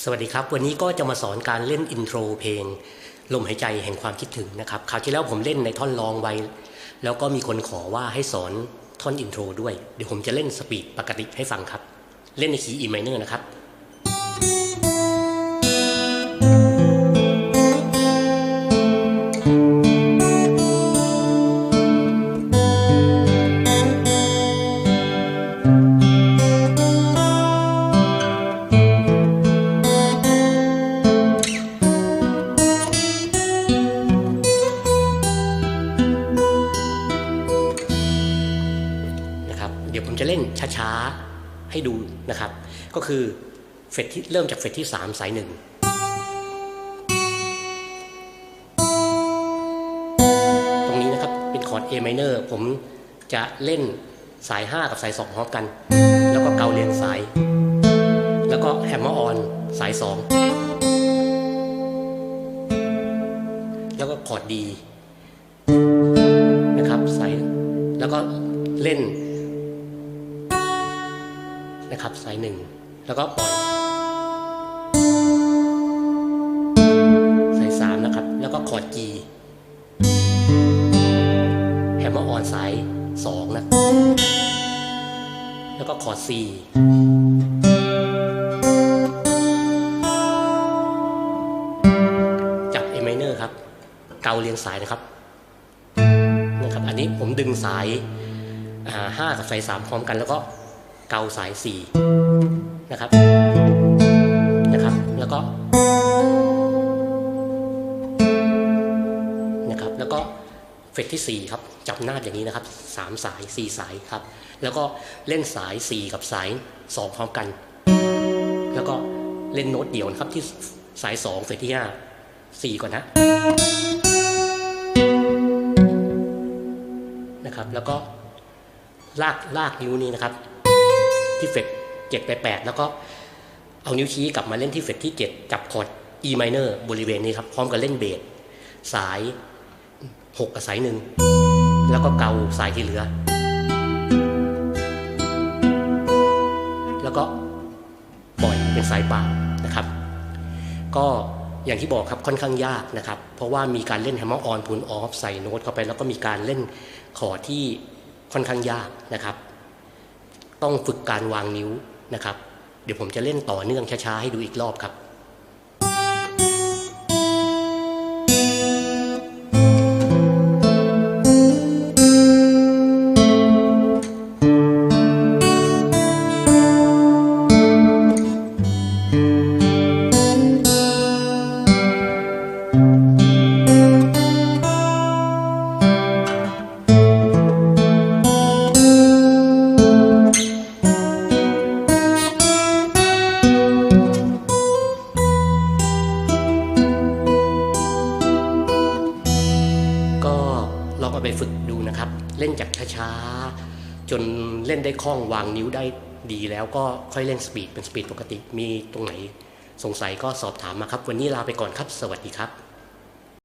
สวัสดีครับ วันนี้ก็จะมาสอนการเล่นอินโทรเพลง ลมหายใจแห่งความคิดถึงนะครับคราวที่แล้วผมเล่นในท่อนรองไว้ แล้วก็มีคนขอว่าให้สอนท่อนอินโทรด้วย เดี๋ยวผมจะเล่นสปีดปกติให้ฟังครับ เล่นในคีย์อีไมเนอร์นะครับ เดี๋ยวผมจะเล่นช้าๆให้ดูนะครับ ก็คือเฟดที่เริ่มจากเฟดที่ 3 สายหนึ่งตรงนี้นะครับเป็นคอร์ด A minor ผมจะเล่นสาย 5 กับสาย 2 พร้อมกัน แล้วก็เกาเรียงสาย แล้วก็แฮมเมอร์ออนสาย 2 แล้วก็คอร์ดดีนะครับสายแล้วก็เล่น นะครับสายหนึ่งแล้วก็ปล่อยสายสามนะครับ แล้วก็คอร์ด G แฮมเมอร์ออนสายสองนะ แล้วก็คอร์ด C จับ A minor ครับ เกาเรียงสายนะครับนะครับ อันนี้ผมดึงสายห้ากับสายสามพร้อมกันแล้วก็ เกาสายสี่นะครับนะครับแล้วก็นะครับแล้วก็เฟดที่สี่ครับ จับหน้าอย่างนี้นะครับสามสายสี่สายครับ แล้วก็เล่นสายสี่กับสายสองพร้อมกัน แล้วก็เล่นโน้ตเดี่ยวนะครับที่สายสองเฟดที่ห้าสี่ก่อนนะนะครับแล้วก็ลากลากนิ้วนี้นะครับ ที่เฟดเจ็ดไปแปดแล้วก็เอานิ้วชี้กลับมาเล่นที่เฟดที่เจ็ดจับคอร์ด E minor บริเวณนี้ครับ พร้อมกับเล่นเบสสายหกกับสายหนึ่งแล้วก็เกาสายที่เหลือ แล้วก็ปล่อยเป็นสายปล่านะครับ ก็อย่างที่บอกครับค่อนข้างยากนะครับ เพราะว่ามีการเล่นแฮมเมอร์ออนพูนออฟใส่โน้ตเข้าไป แล้วก็มีการเล่นคอร์ดที่ค่อนข้างยากนะครับ ต้องฝึกการวางนิ้วนะครับ เดี๋ยวผมจะเล่นต่อเนื่องช้าๆให้ดูอีกรอบครับ ลองเอาไปฝึกดูนะครับ เล่นจากช้าๆ จนเล่นได้คล่องวางนิ้วได้ดีแล้วก็ค่อยเล่นสปีดเป็นสปีดปกติมีตรงไหนสงสัยก็สอบถามมาครับ วันนี้ลาไปก่อนครับ สวัสดีครับ